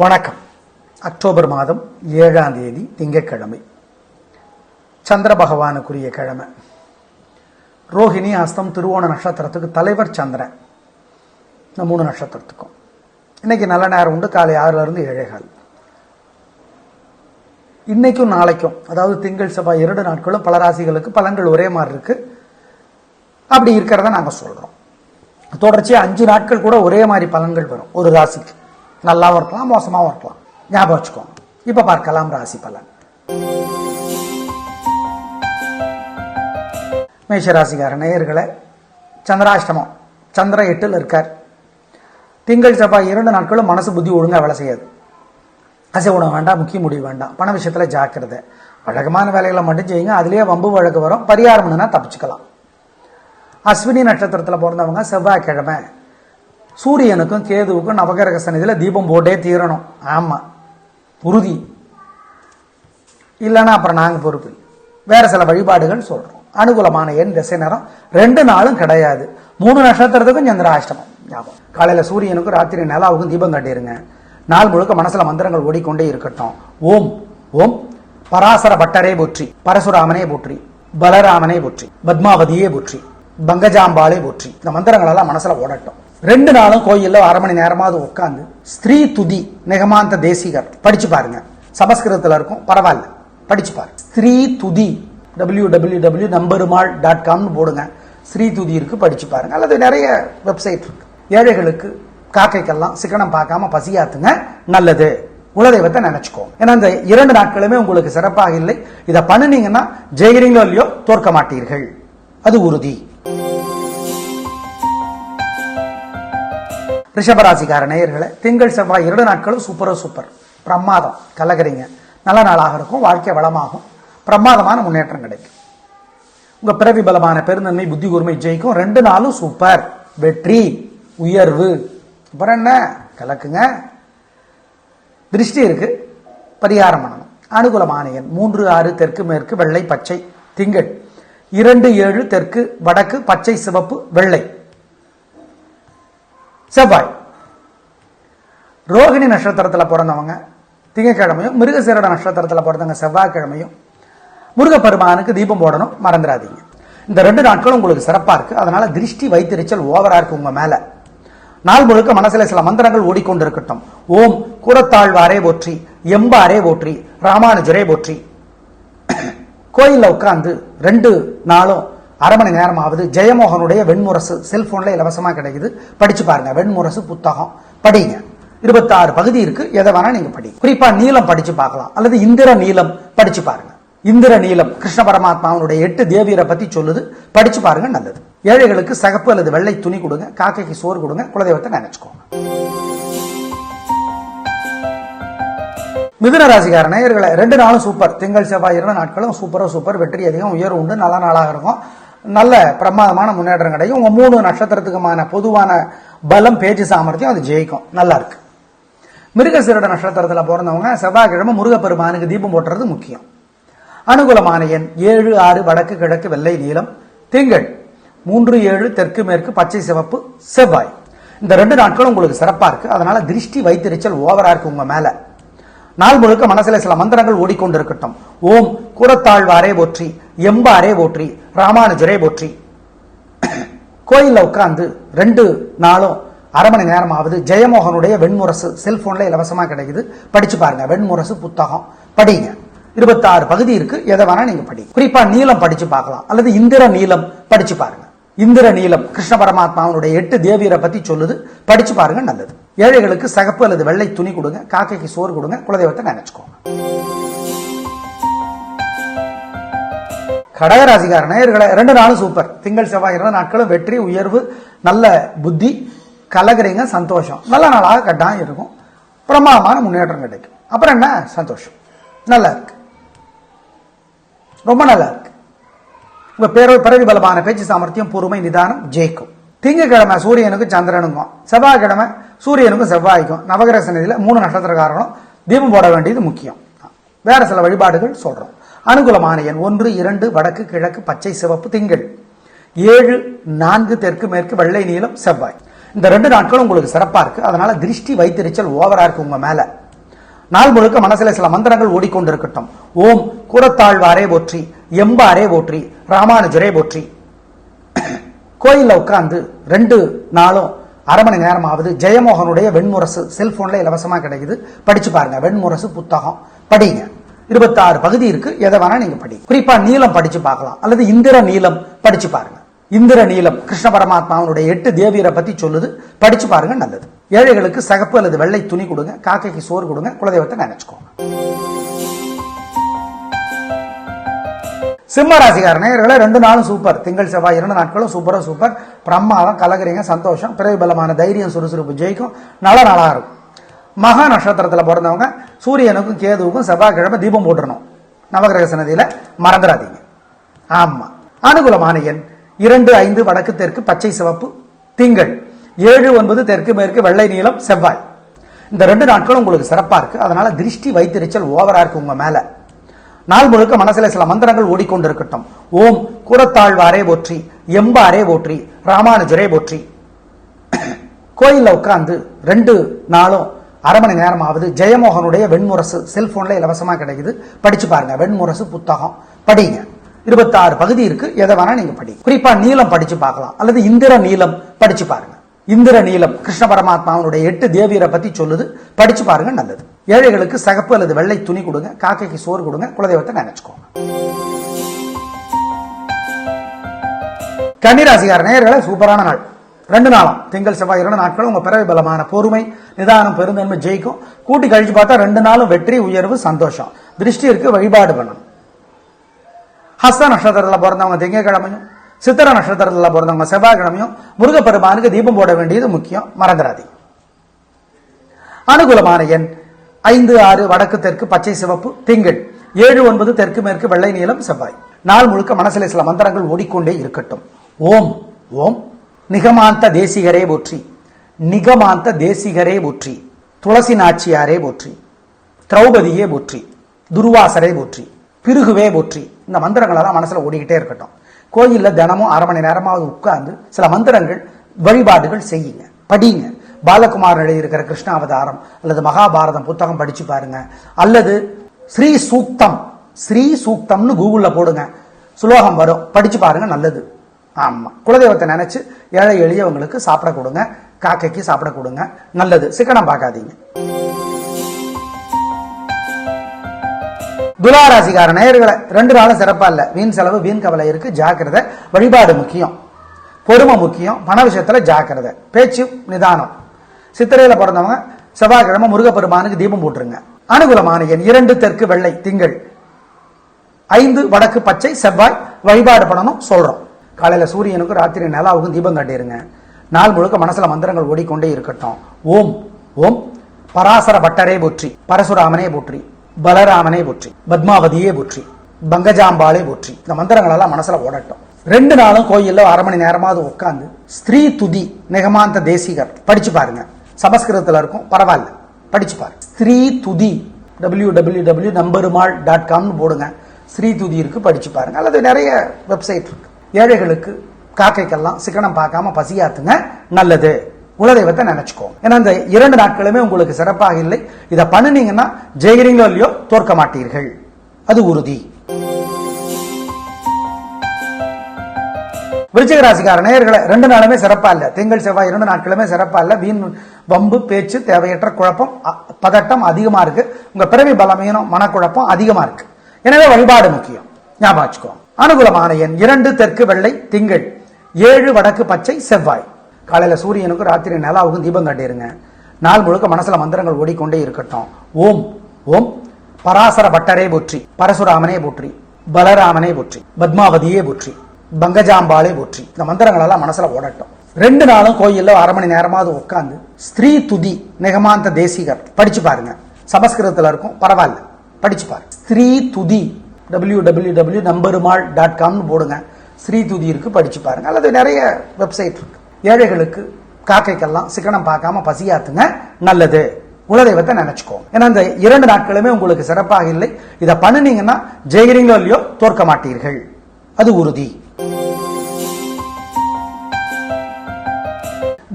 வணக்கம். அக்டோபர் மாதம் ஏழாம் தேதி திங்கட்கிழமை. சந்திர பகவானுக்குரிய கிழமை. ரோஹிணி அஸ்தம் திருவோண நட்சத்திரத்துக்கு தலைவர் சந்திரன். இந்த மூணு நட்சத்திரத்துக்கும். இன்னைக்கு நல்ல நேரம் உண்டு. காலை ஆறுலேருந்து ஏழைகால் இன்னைக்கும் நாளைக்கும் அதாவது திங்கள் செவ்வாய் இரண்டு நாட்களும் பல ராசிகளுக்கு பலன்கள் ஒரே மாதிரி இருக்கு. அப்படி இருக்கிறத நாங்கள் சொல்கிறோம் தொடர்ச்சியாக அஞ்சு நாட்கள் கூட ஒரே மாதிரி பலன்கள் வரும் ஒரு ராசிக்கு. நல்லாவும் இருக்கலாம் மோசமாவும் இருக்கலாம். ஞாபகம் வச்சுக்கோங்க. இப்ப பார்க்கலாம் ராசி பலன். மேஷ நேயர்களை நேயர்களே சந்திராஷ்டமம். சந்திர எட்டில் இருக்கார். திங்கள் செவ்வாய் இரண்டு நாட்களும் மனசு புத்தி ஒழுங்கா வேலை செய்யாது. அசை உணவு வேண்டாம் முக்கிய முடிவு வேண்டாம். பண விஷயத்துல ஜாக்கிரதை. வழக்கமான வேலைகளை மட்டும் செய்யுங்க. அதுலயே வம்பு வழக்கு வரும். பரிகாரம் பண்ணுனா தப்பிச்சுக்கலாம். அஸ்வினி நட்சத்திரத்தில் பிறந்தவங்க செவ்வாய்க்கிழமை. சூரியனுக்கும் கேதுவுக்கும் நவகிரக சன்னிதியில் தீபம் போட்டே தீரணும். ஆமாம் உறுதி. இல்லைன்னா அப்புறம் நாங்கள் பொறுப்பு வேறு வேற சில வழிபாடுகள் சொல்கிறோம் அனுகூலமான எண் திசை நேரம் ரெண்டு நாளும் கிடையாது. மூணு நட்சத்திரத்துக்கும் சந்திராஷ்டமம் ஞாபகம். காலையில் சூரியனுக்கும் ராத்திரி நிலாவுக்கும் தீபம் கட்டிருங்க. நாள் முழுக்க மனசில் மந்திரங்கள் ஓடிக்கொண்டே இருக்கட்டும். ஓம். ஓம். பராசர பட்டரே போற்றி. பரசுராமனே போற்றி. பலராமனே போற்றி. பத்மாவதியே போற்றி. பங்கஜாம்பாலே போற்றி. இந்த மந்திரங்களெல்லாம் மனசில் ஓடட்டும். ரெண்டு நாளும் கோயில்ல அரை மணி நேரமாவது உட்காந்து ஸ்திரீ துதி நெகமாந்த தேசிகர் படிச்சு பாருங்க. சமஸ்கிருதத்தில் இருக்கும் பரவாயில்ல. படிச்சு பாருங்க ஸ்திரீ துதி W W W Namperumal dot காம்னு போடுங்க. ஸ்ரீ துதி இருக்கு படிச்சு பாருங்க. அல்லது நிறைய வெப்சைட் இருக்கு. ஏழைகளுக்கு காக்கைக்கெல்லாம் சிக்கனம் பார்க்காம பசியாத்துங்க நல்லது. குலதெய்வத்தை நினைச்சுக்கோங்க ஏன்னா இந்த இரண்டு நாட்களுமே உங்களுக்கு சிறப்பாக இல்லை. இதை பண்ணினீங்கன்னா ஜெயிறீங்களோ இல்லையோ தோற்க மாட்டீர்கள். அது உறுதி. ரிஷபராசிக்கார நேயர்களை திங்கள் செவ்வாய் இரண்டு நாட்களும் சூப்பரோ சூப்பர் பிரமாதம். கலகிறீங்க. நல்ல நாளாக இருக்கும். வாழ்க்கை வளமாகும். பிரமாதமான முன்னேற்றம் கிடைக்கும். உங்க பிறவி பலமான பெருந்தன்மை புத்தி கூர்மை ஜெயிக்கும். ரெண்டு நாளும் சூப்பர் வெற்றி உயர்வு. அப்புறம் என்ன? கலக்குங்க. திருஷ்டி இருக்கு. பரிகாரம் பண்ணணும். அனுகூலமான எண் மூன்று ஆறு தெற்கு மேற்கு வெள்ளை பச்சை திங்கள். இரண்டு ஏழு தெற்கு வடக்கு பச்சை சிவப்பு வெள்ளை. செவ்வாய். ரோகிணி நட்சத்திரத்தில் பிறந்தவங்க திங்கக்கிழமையும் மிருகசீரட நட்சத்திரத்தில் பிறந்தவங்க செவ்வாய்க்கிழமையும் முருகப்பெருமானுக்கு தீபம் போடணும் மறந்துடாதீங்க. இந்த ரெண்டு நாட்களும் உங்களுக்கு சிறப்பாக இருக்கு. அதனால் திருஷ்டி வைத்திருச்சல் ஓவராக இருக்குது உங்கள் மேலே. நாள் முழுக்க மனசில் சில மந்திரங்கள் ஓடிக்கொண்டிருக்கட்டும். ஓம் கூரத்தாழ்வாரே போற்றி எம்பாரே போற்றி ராமானுஜரே போற்றி. கோயிலில் உட்காந்து ரெண்டு நாளும் அரை மணி நேரமாவது ஜெயமோகனுடைய வெண்முரசு செல்போன்ல இலவசமா கிடைக்குது. படிச்சு பாருங்க. வெண்முரசு புத்தகம். படிங்க. இருபத்தாறு பகுதி இருக்கு. எதை வேணா நீங்க படி குறிப்பா நீலம் படிச்சு பார்க்கலாம். அல்லது இந்திர நீலம் படிச்சு பாருங்க. இந்திர நீலம் கிருஷ்ண பரமாத்மாவனுடைய எட்டு தேவியரை பத்தி சொல்லுது. படிச்சு பாருங்க நல்லது. ஏழைகளுக்கு சகப்பு அல்லது வெள்ளை துணி கொடுங்க. காக்கைக்கு சோறு கொடுங்க. குலதெய்வத்தை நினைச்சுக்கோங்க. மிதுன ராசிக்கார நேயர்களை ரெண்டு நாளும் சூப்பர். திங்கள் செவ்வாய் இரண்டு நாட்களும் சூப்பரோ சூப்பர். வெற்றி அதிகம் உயர்வு உண்டு. நல்ல நாளாக இருக்கும். நல்ல பிரமாதமான முன்னேற்றம் கிடைக்கும். உங்க மூணு நட்சத்திரத்துக்குமான பொதுவான பலம் பேச்சு சாமர்த்தியம் அது ஜெயிக்கும். நல்லா இருக்கு. மிருகசீரட நட்சத்திரத்தில் பிறந்தவங்க செவ்வாய்க்கிழமை முருகப்பெருமானுக்கு தீபம் போட்டுறது முக்கியம். அனுகூலமான எண் ஏழு ஆறு வடக்கு கிழக்கு வெள்ளை நீளம் திங்கள் மூன்று ஏழு தெற்கு மேற்கு பச்சை சிவப்பு செவ்வாய். இந்த ரெண்டு நாட்களும் உங்களுக்கு சிறப்பாக இருக்கு. அதனால திருஷ்டி வைத்திருச்சல் ஓவரா இருக்கு உங்க மேலே. நாள் முழுக்க மனசுல சில மந்திரங்கள் ஓடிக்கொண்டிருக்கட்டும். ஓம் கூரத்தாழ்வாரே போற்றி எம்பாரே போற்றி ராமானுஜரே போற்றி. கோயில்ல உட்கார்ந்து ரெண்டு நாளும் அரை மணி நேரமாவது ஜெயமோகனுடைய வெண்முரசு செல்போன்ல இலவசமா கிடைக்குது. படிச்சு பாருங்க வெண்முரசு புத்தகம். படிங்க. இருபத்தாறு பகுதி இருக்கு எதை வேணா நீங்க படி. குறிப்பா நீளம் படிச்சு பார்க்கலாம். அல்லது இந்திர நீளம் படிச்சு பாருங்க. இந்திர நீலம் கிருஷ்ண பரமாத்மாவனுடைய எட்டு தேவியரை பத்தி சொல்லுது. படிச்சு பாருங்க நல்லது. ஏழைகளுக்கு சகப்பு அல்லது வெள்ளை துணி கொடுங்க காக்கைக்கு சோறு கொடுங்க குலதெய்வத்தை நினைச்சுக்கோங்க கடகராசிக்கார நேயர்களை ரெண்டு நாளும் சூப்பர். திங்கள் செவ்வாய் இரண்டு நாட்களும் வெற்றி உயர்வு நல்ல புத்தி கலகிறீங்க சந்தோஷம். நல்ல நாளாக கட்டாயம் இருக்கும். பிரமாதமான முன்னேற்றம் கிடைக்கும். அப்புறம் என்ன? சந்தோஷம். நல்லா இருக்கு. ரொம்ப நல்லா இருக்கு. உங்க பேரோ பிறவி பலமான பேச்சு சாமர்த்தியம் பொறுமை நிதானம் ஜெயிக்கும். திங்கக்கிழமை சூரியனுக்கும் சந்திரனுக்கும் செவ்வாய்க்கிழமை சூரியனுக்கும் செவ்வாய்க்கும் நவகிரக சன்னதியில் மூணு நட்சத்திரக்காரர்களும் தீபம் போட வேண்டியது முக்கியம். வேற சில வழிபாடுகள் சொல்கிறோம் அனுகூலமான எண் ஒன்று இரண்டு வடக்கு கிழக்கு பச்சை சிவப்பு திங்கள். ஏழு நான்கு தெற்கு மேற்கு வெள்ளை நீளம் செவ்வாய். இந்த ரெண்டு நாட்களும் உங்களுக்கு சிறப்பாக இருக்குது அதனால் திருஷ்டி வைத்திருச்சல் ஓவராக இருக்கு உங்கள் மேலே. நாள் முழுக்க மனசில் சில மந்திரங்கள் ஓடிக்கொண்டிருக்கட்டும். ஓம் கூறத்தாழ்வாரே போற்றி எம்பாரே போற்றி ராமானுஜரே போற்றி. கோயில்ல உட்கார்ந்து ரெண்டு நாளும் அரை மணி நேரமாவது ஜெயமோகனுடைய வெண்முரசு செல்போன்ல இலவசமா கிடைக்குது. படிச்சு பாருங்க. வெண்முரசு புத்தகம். படிங்க. இருபத்தாறு பகுதி இருக்கு. எதை வேணா நீங்க படி குறிப்பா நீளம் படிச்சு பார்க்கலாம். அல்லது இந்திர நீளம் படிச்சு பாருங்க. இந்திர நீலம் கிருஷ்ண பரமாத்மாவனுடைய எட்டு தேவியரை பத்தி சொல்லுது. படிச்சு பாருங்க நல்லது. ஏழைகளுக்கு சகப்பு அல்லது வெள்ளை துணி கொடுங்க. காக்கைக்கு சோறு கொடுங்க. குலதெய்வத்தை நினைச்சுக்கோங்க. சிம்ம ராசிக்கார நேயர்களே ரெண்டு நாளும் சூப்பர் திங்கள் செவ்வாய் இரண்டு நாட்களும் சூப்பராக சூப்பர் பிரம்மாதம் கலகிறீங்க சந்தோஷம் பிரதிபலமான தைரியம் சுறுசுறுப்பு ஜெயிக்கும் நல்ல நல்லா இருக்கும். மகா நட்சத்திரத்தில் பிறந்தவங்க சூரியனுக்கும் கேதுவுக்கும் செவ்வாய்க்கிழமை தீபம் போட்டுடணும் நவகிரக சன்னதியில் மறந்துடாதீங்க. ஆமாம் அனுகூலமான எண் இரண்டு ஐந்து வடக்கு தெற்கு பச்சை சிவப்பு திங்கள். ஏழு ஒன்பது தெற்கு மேற்கு வெள்ளை நீளம் செவ்வாய். இந்த ரெண்டு நாட்களும் உங்களுக்கு சிறப்பாக இருக்குது அதனால் திருஷ்டி வைத்திருச்சல் ஓவராக இருக்குது உங்கள் மேலே. நாள் முழுக்க மனசுல சில மந்திரங்கள் ஓடிக்கொண்டிருக்கட்டும். ஓம் கூறத்தாழ்வாரே போற்றி எம்பாரே போற்றி ராமானுஜரே போற்றி. கோயிலில் உட்காந்து ரெண்டு நாளும் அரை மணி நேரமாவது ஜெயமோகனுடைய வெண்முரசு செல்போன்ல இலவசமாக கிடைக்குது. படிச்சு பாருங்க வெண்முரசு புத்தகம். படிங்க. இருபத்தாறு பகுதி இருக்கு. எதை வேணா நீங்க படி. குறிப்பா நீளம் படிச்சு பார்க்கலாம். அல்லது இந்திர நீளம் படிச்சு பாருங்க. இந்திர நீலம் கிருஷ்ண பரமாத்மாவனுடைய எட்டு தேவியரை பத்தி சொல்லுது. படிச்சு பாருங்க நல்லது. ஏழைகளுக்கு சகப்பு அல்லது வெள்ளை துணி கொடுங்க காக்கைக்கு சோறு கொடுங்க குலதெய்வத்தை நினைச்சுக்கோங்க. கன்னிராசிகார நேர்களை சூப்பரான நாள். ரெண்டு நாளாம் திங்கள் செவ்வாய் இரண்டு நாட்களும் உங்க பிறவி பலமான பொறுமை நிதானம் பெருந்தன்மை ஜெயிக்கும். கூட்டி கழிச்சு பார்த்தா ரெண்டு நாளும் வெற்றி உயர்வு சந்தோஷம். திருஷ்டி இருக்கு வழிபாடு பண்ணணும். ஹஸ்த நட்சத்திரத்தில் பிறந்தவங்க திங்கக்கிழமையும் சித்திர நட்சத்திரத்தில் பிறந்தவங்க செவ்வாய்க்கிழமையும் முருகப்பெருமானுக்கு தீபம் போட வேண்டியது முக்கியம். மறந்துடாதீங்க அனுகூலமான எண் ஐந்து ஆறு வடக்கு தெற்கு பச்சை சிவப்பு திங்கள். ஏழு ஒன்பது தெற்கு மேற்கு வெள்ளை நீளம் செவ்வாய். நாள் முழுக்க மனசில் சில மந்திரங்கள் ஓடிக்கொண்டே இருக்கட்டும். ஓம் ஓம். நிகமாந்த தேசிகரே போற்றி. நிகமாந்த தேசிகரே போற்றி. துளசி நாச்சியாரே போற்றி. திரௌபதியே போற்றி. துர்வாசரே போற்றி. பிருகுவே போற்றி. இந்த மந்திரங்களெல்லாம் மனசுல ஓடிக்கிட்டே இருக்கட்டும். கோயிலில் தினமும் அரை மணி நேரமாவது உட்கார்ந்து சில மந்திரங்கள் வழிபாடுகள் செய்யுங்க. படிங்க. பாலகுமார் எழுதியிருக்கிற கிருஷ்ணாவதாரம் அல்லது மகாபாரதம் புத்தகம் படிச்சு பாருங்க. அல்லது ஸ்ரீ சூக்தம் ஸ்ரீ சூக்தம்னு கூகுளில் போடுங்க. சுலோகம் வரும். படிச்சு பாருங்க நல்லது. ஆமாம் குலதெய்வத்தை நினைச்சு ஏழை எளியவங்களுக்கு சாப்பிட கொடுங்க. காக்கைக்கு சாப்பிட கொடுங்க. நல்லது. சிக்கனம் பார்க்காதீங்க. துலாராசிக்கார நேயர்களை ரெண்டு நாளும் சிறப்பா இல்ல. வீண் செலவு வீண் கவலை இருக்கு. ஜாக்கிரதை. வழிபாடு முக்கியம். பொறுமை முக்கியம். பண விஷயத்துல ஜாக்கிரதை. பேச்சு நிதானம். சித்திரையில பிறந்தவங்க செவ்வாய்க்கிழமை முருகப்பெருமானுக்கு தீபம் போட்டுருங்க. அனுகூலமான எண் இரண்டு தெற்கு வெள்ளை திங்கள். ஐந்து வடக்கு பச்சை செவ்வாய் வழிபாடு பண்ணணும் சொல்றோம். காலையில சூரியனுக்கும் ராத்திரி நிலாவுக்கும் தீபம் கட்டிடுங்க நாள் முழுக்க மனசுல மந்திரங்கள் ஓடிக்கொண்டே இருக்கட்டும். ஓம் ஓம். பராசர பட்டரே போற்றி. பரசுராமனே போற்றி. பலராமனே போற்றி பத்மாவதியே போற்றி பங்கஜாம்பாளே போற்றி. இந்த மந்திரங்களெல்லாம் மனசுல ஓடட்டும். ரெண்டு நாளும் கோயில்ல அரை மணி நேரமாவது உட்காந்து ஸ்திரீ துதி நிகமாந்த தேசிகர் படிச்சு பாருங்க. சமஸ்கிருதத்தில் இருக்கும் பரவாயில்ல படிச்சு பாருங்க ஸ்திரீ துதி W W W Namperumal dot காம்னு போடுங்க. ஸ்ரீ துதி இருக்கு படிச்சு பாருங்க. அல்லது நிறைய வெப்சைட் இருக்கு. ஏழைகளுக்கு காக்கைக்கெல்லாம் சிக்கனம் பார்க்காம பசியாத்துங்க நல்லது. குலதெய்வத்தை நினைச்சுக்கோ. ஏன்னா இந்த இரண்டு நாட்களுமே உங்களுக்கு சிறப்பாக இல்லை. இதை பண்ணுனீங்கன்னா ஜெயிறீங்களோ இல்லையோ தோற்க மாட்டீர்கள். அது உறுதி. விருச்சிக ராசிக்கார நேயர்களை ரெண்டு நாளுமே சிறப்பா இல்ல. திங்கள் செவ்வாய் இரண்டு நாட்களுமே சிறப்பா இல்ல. வீண் வம்பு பேச்சு தேவையற்ற குழப்பம் பதட்டம் அதிகமா இருக்கு. உங்க பிறவி பலமீனம் மனக்குழப்பம் அதிகமா இருக்கு. எனவே வழிபாடு முக்கியம். ஞாபகம் வச்சுக்கோ. அனுகூலமான எண் இரண்டு தெற்கு வெள்ளை திங்கள் ஏழு வடக்கு பச்சை செவ்வாய். காலையில் சூரியனுக்கும் ராத்திரி நிலாவுக்கும் தீபம் காட்டிருங்க. நாள் முழுக்க மனசில் மந்திரங்கள் ஓடிக்கொண்டே இருக்கட்டும். ஓம் ஓம். பராசர பட்டரே போற்றி பரசுராமனே போற்றி பலராமனே போற்றி பத்மாவதியே போற்றி பங்கஜாம்பாலே போற்றி. இந்த மந்திரங்கள் எல்லாம் ஓடட்டும். ரெண்டு நாளும் கோயிலில் அரை மணி நேரமாவது உட்காந்து ஸ்ரீ துதி நிகமாந்த தேசிகர் படிச்சு பாருங்க. சமஸ்கிருதத்தில் இருக்கும் பரவாயில்ல படிச்சு பாருங்க ஸ்திரீ துதி டபிள்யூ டபிள்யூ டபிள்யூ நம்பருமாள் டாட் காம்னு போடுங்க. ஸ்ரீ துதி இருக்கு படிச்சு பாருங்க. அல்லது நிறைய வெப்சைட் இருக்கு. ஏழைகளுக்கு காக்கைக்கெல்லாம் சிக்கனம் பார்க்காம பசியாத்துங்க நல்லது. குலதெய்வத்தை நினைச்சுக்கோ. ஏன்னா இந்த இரண்டு நாட்களுமே உங்களுக்கு சிறப்பாக இல்லை. இதை பண்ணுனீங்கன்னா ஜெயிறீங்களோ இல்லையோ தோற்க மாட்டீர்கள். அது உறுதி.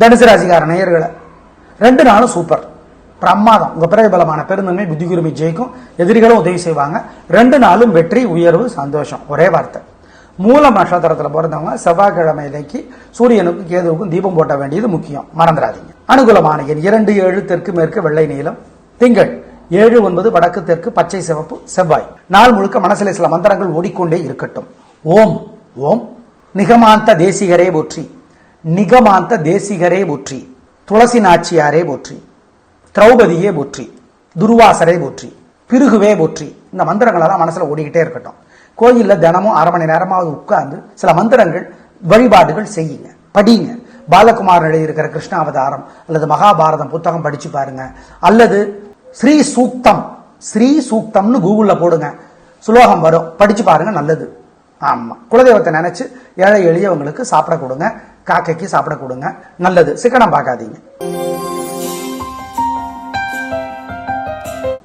தனுசு ராசிகார நேயர்களை ரெண்டு நாளும் சூப்பர் பிரமாதம். உங்க பிறகு பலமான பெருந்தன்மை புத்தி குருமி ஜெயிக்கும். எதிரிகளும் உதவி செய்வாங்க. ரெண்டு நாளும் வெற்றி உயர்வு சந்தோஷம். ஒரே வார்த்தை. மூலம் நட்சத்திரத்தில் பிறந்தவங்க செவ்வாய்க்கிழமை இன்னைக்கு சூரியனுக்கும் கேதுவுக்கும் தீபம் போட்ட வேண்டியது முக்கியம். மறந்துடாதீங்க. அனுகூலமான எண் இரண்டு ஏழு தெற்கு மேற்கு வெள்ளை நீளம். திங்கள் ஏழு ஒன்பது வடக்கு தெற்கு பச்சை சிவப்பு செவ்வாய். நாள் முழுக்க மனசில் சில மந்திரங்கள் ஓடிக்கொண்டே இருக்கட்டும். ஓம் ஓம். நிகமாந்த தேசிகரே போற்றி. நிகமாந்த தேசிகரே போற்றி. துளசி நாச்சியாரே போற்றி. திரௌபதியே போற்றி. துர்வாசரே போற்றி. பிருகுவே போற்றி. இந்த மந்திரங்களெல்லாம் மனசில் ஓடிக்கிட்டே இருக்கட்டும். கோயிலில் தினமும் அரை மணி நேரமாவது உட்கார்ந்து சில மந்திரங்கள் வழிபாடுகள் செய்யுங்க. படிங்க. பாலகுமார் எழுதியிருக்கிற கிருஷ்ண அவதாரம் அல்லது மகாபாரதம் புத்தகம் படிச்சு பாருங்க. அல்லது ஸ்ரீ சூக்தம் ஸ்ரீ சூக்தம்னு கூகுளில் போடுங்க. சுலோகம் வரும். படிச்சு பாருங்க நல்லது. ஆமாம் குலதெய்வத்தை நினைச்சு ஏழை எளியவங்களுக்கு சாப்பிட கொடுங்க. காக்கைக்கு சாப்பிட கொடுங்க. நல்லது. சிக்கனம் பார்க்காதீங்க.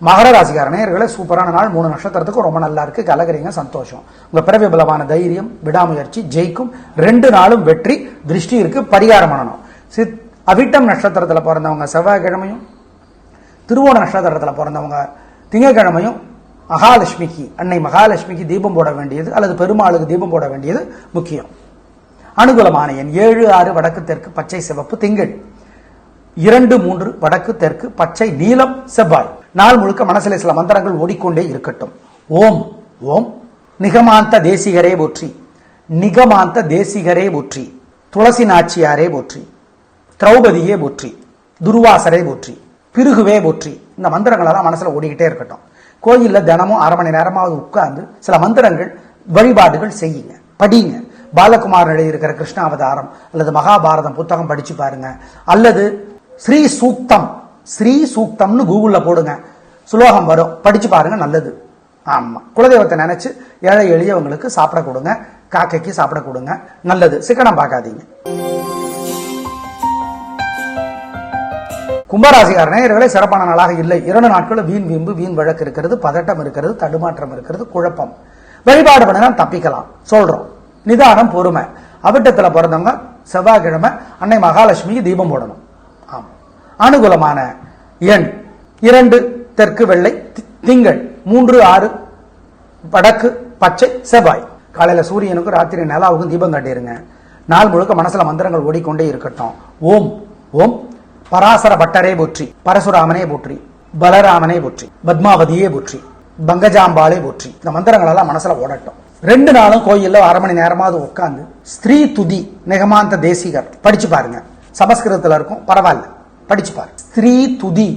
மகர ராசிக்கார சூப்பரான நாள் மூணு நட்சத்திரத்துக்கும் ரொம்ப நல்லா இருக்கு. கலகரிங்க சந்தோஷம். உங்க பிறவி பலமான தைரியம் விடாமுயற்சி ஜெயிக்கும் ரெண்டு நாளும் வெற்றி திருஷ்டி இருக்கு பரிகாரம் பண்ணணும். சித் அவிட்டம் நட்சத்திரத்துல பிறந்தவங்க செவ்வாய்க்கிழமையும் திருவோண நட்சத்திரத்துல பிறந்தவங்க திங்கக்கிழமையும் மகாலட்சுமிக்கு அன்னை மகாலட்சுமிக்கு தீபம் போட வேண்டியது அல்லது பெருமாளுக்கு தீபம் போட வேண்டியது முக்கியம். அனுகூலமான எண் ஏழு ஆறு வடக்கு தெற்கு பச்சை சிவப்பு திங்கள். இரண்டு மூன்று வடக்கு தெற்கு பச்சை நீலம் செவ்வாய். நாள் முழுக்க மனசில் சில மந்திரங்கள் ஓடிக்கொண்டே இருக்கட்டும். ஓம் ஓம். நிகமாந்த தேசிகரே போற்றி. நிகமாந்த தேசிகரே போற்றி. துளசி நாச்சியாரே போற்றி. திரௌபதியே போற்றி. துர்வாசரே போற்றி. பிருகுவே போற்றி. இந்த மந்திரங்களெல்லாம் மனசில் ஓடிக்கிட்டே இருக்கட்டும். கோயிலில் தினமும் அரை மணி நேரமாவது உட்கார்ந்து சில மந்திரங்கள் வழிபாடுகள் செய்யுங்க. படிங்க. பாலகுமார் எழுதியிருக்கிற கிருஷ்ண அவதாரம் அல்லது மகாபாரதம் புத்தகம் படிச்சு பாருங்க. அல்லது ஸ்ரீ சூக்தம் ஸ்ரீ சூக்தம்னு கூகுள்ல போடுங்க. சுலோகம் வரும். படிச்சு பாருங்க நல்லது. ஆமா. குலதெய்வத்தை நினைச்சு ஏழை எளியவங்களுக்கு சாப்பிட கொடுங்க. காக்கைக்கு சாப்பிட கொடுங்க. நல்லது. சிக்கனம் பார்க்காதீங்க. கும்பராசிகார நேயர்களே சிறப்பான நாளாக இல்லை. இரண்டு நாட்களும் வீண் வீம்பு வீண் வழக்கு இருக்கிறது பதட்டம் இருக்கிறது தடுமாற்றம் இருக்கிறது குழப்பம். வழிபாடு பண்ணினா தப்பிக்கலாம். சொல்றோம். நிதானம் பொறுமை. அவிட்டத்தில் பிறந்தவங்க செவ்வாய்க்கிழமை அன்னை மகாலட்சுமிக்கு தீபம் போடணும். அனுகூலமான எண் இரண்டு தெற்கு வெள்ளை தி- திங்கள் மூன்று ஆறு வடக்கு பச்சை செவ்வாய். காலையில சூரியனுக்கும் ராத்திரி நிலாவுக்கும் தீபம் காட்டிருங்க. நாள் முழுக்க மனசுல மந்திரங்கள் ஓடிக்கொண்டே இருக்கட்டும். ஓம் ஓம். பராசர பட்டரே போற்றி பரசுராமனே போற்றி பலராமனே போற்றி பத்மாவதியே போற்றி பங்கஜாம்பாலே போற்றி. இந்த மந்திரங்கள் எல்லாம் மனசுல ஓடட்டும். ரெண்டு நாளும் கோயில்ல அரை மணி நேரமாவது உட்காந்து ஸ்திரீ துதி நிகமாந்த தேசிகர் படிச்சு பாருங்க. சமஸ்கிருதத்துல இருக்கும் பரவாயில்ல. படிச்சு பாருங்க ஸ்ரீ துதி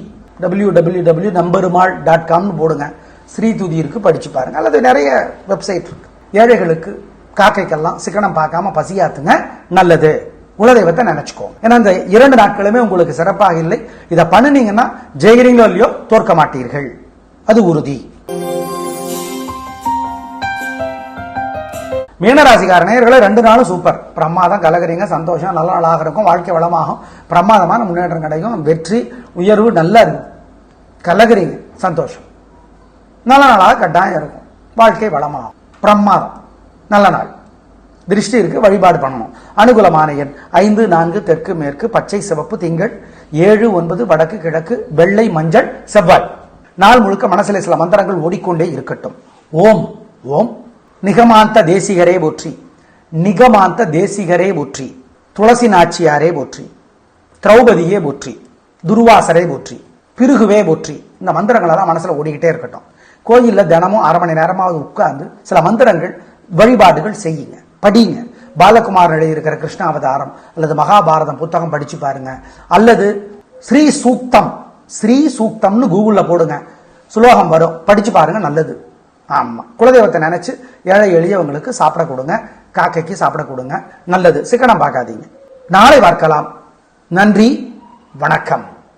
டபிள்யூ டபிள்யூ டபிள்யூ நம்பருமாள் டாட் காம்னு போடுங்க. ஸ்ரீ துதி இருக்கு படிச்சு பாருங்க அல்லது நிறைய வெப்சைட் இருக்கு. ஏழைகளுக்கு காக்கைக்கெல்லாம் சிக்கனம் பார்க்காம பசியாத்துங்க நல்லது. குலதெய்வத்தை நினைச்சுக்கோங்க. ஏன்னா இந்த இரண்டு நாட்களுமே உங்களுக்கு சிறப்பாக இல்லை. இதை பண்ணுனீங்கன்னா ஜெயிக்கிறீங்களோ இல்லையோ தோற்க மாட்டீர்கள். அது உறுதி. மீனராசிக்கார நேர்களை ரெண்டு நாளும் சூப்பர் பிரமாதம் கலகிறீங்க சந்தோஷம் நல்ல நாளாக இருக்கும் வாழ்க்கை வளமாகும். பிரமாதமான முன்னேற்றம் கிடைக்கும். வெற்றி உயர்வு நல்லா இருக்கும் கலகிறீங்க சந்தோஷம். நல்ல நாளாக கட்டாயம் இருக்கும். வாழ்க்கை வளமாகும். பிரமாதம். நல்ல நாள். திருஷ்டி இருக்கு வழிபாடு பண்ணணும். அனுகூலமான எண் ஐந்து நான்கு தெற்கு மேற்கு பச்சை சிவப்பு திங்கள். ஏழு ஒன்பது வடக்கு கிழக்கு வெள்ளை மஞ்சள் செவ்வாய். நாள் முழுக்க மனசில் சில மந்திரங்கள் ஓடிக்கொண்டே இருக்கட்டும். ஓம். ஓம். நிகமாந்த தேசிகரே போற்றி. நிகமாந்த தேசிகரே போற்றி. துளசி நாச்சியாரே போற்றி. திரௌபதியே போற்றி. துர்வாசரே போற்றி. பிருகுவே போற்றி. இந்த மந்திரங்களெல்லாம் மனசுல ஓடிக்கிட்டே இருக்கட்டும். கோயிலில் தினமும் அரை மணி நேரமாவது உட்கார்ந்து சில மந்திரங்கள் வழிபாடுகள் செய்யுங்க. படிங்க. பாலகுமார் எழுதியிருக்கிற கிருஷ்ண அவதாரம் அல்லது மகாபாரதம் புத்தகம் படிச்சு பாருங்க. அல்லது ஸ்ரீ சூக்தம் ஸ்ரீ சூக்தம்னு கூகுளில் போடுங்க. சுலோகம் வரும். படிச்சு பாருங்க நல்லது. ஆமாம் குலதெய்வத்தை நினைச்சு ஏழை எளியவங்களுக்கு சாப்பிட கொடுங்க. காக்கைக்கு சாப்பிட கொடுங்க. நல்லது. சிக்கனம் பார்க்காதீங்க. நாளை பார்க்கலாம். நன்றி. வணக்கம்.